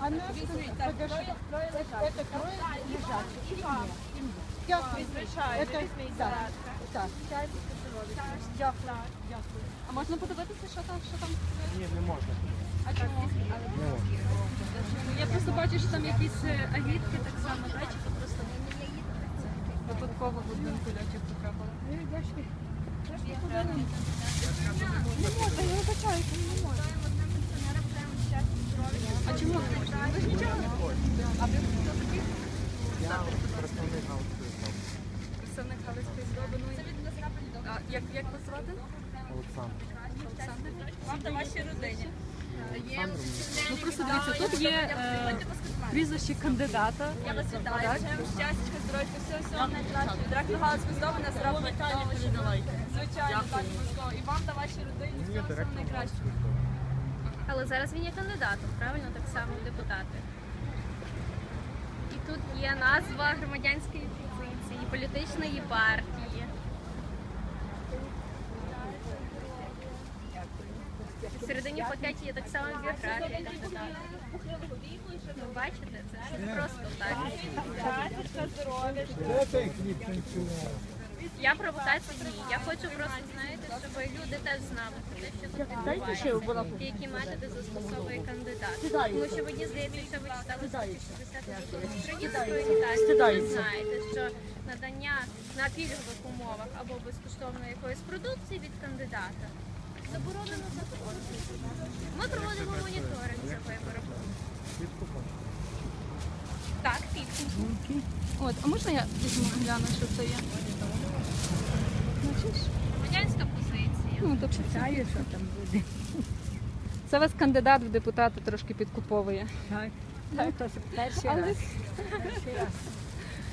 А нас так. Дякую. А можна подивитися, що там, що там? Ні, не можна. А чому? Я просто бачу, що там якісь агітки так само, да? чи то просто випадково в один кульочок потрапили. Чому не? Ви ж нічого не хочете. А ви хто такий? Я представник Галицької знову. Представник Галицької здоби. Ну, як, як вас звати? Олександр. Олександр? Вам та вашій родині. Ну просто дивіться, тут є е, прізвище кандидата. Я вас вітаю. Бажаємо щастя, здоров'я, всього всього найкращого. Директор Галицької здоби нас робить Звичайно, так, обов'язково. І вам та вашій родині всього всього найкращого. Але зараз він є кандидатом, правильно, так само в депутати. І тут є назва громадянської позиції, політичної партії. Всередині пакеті є так само біографія кандидата. Ну, бачите, це ж не просто так. Я провокації ні. Я хочу просто, знаєте, щоб люди теж знали про те, що тут відбувається, і які методи застосовує кандидат. Тому що мені здається, що ви читали статтю 60 України ви знаєте, що надання на пільгових умовах або безкоштовно якоїсь продукції від кандидата заборонено законом. Ми проводимо моніторинг за вибором. Так, підсумки. От, а можна я візьму гляну, що це є? Громадянська позиція. Ну, то це, що там буде. це вас кандидат в депутати трошки підкуповує. Так. Ну, то перший раз.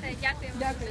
Все, дякуємо. Дякую.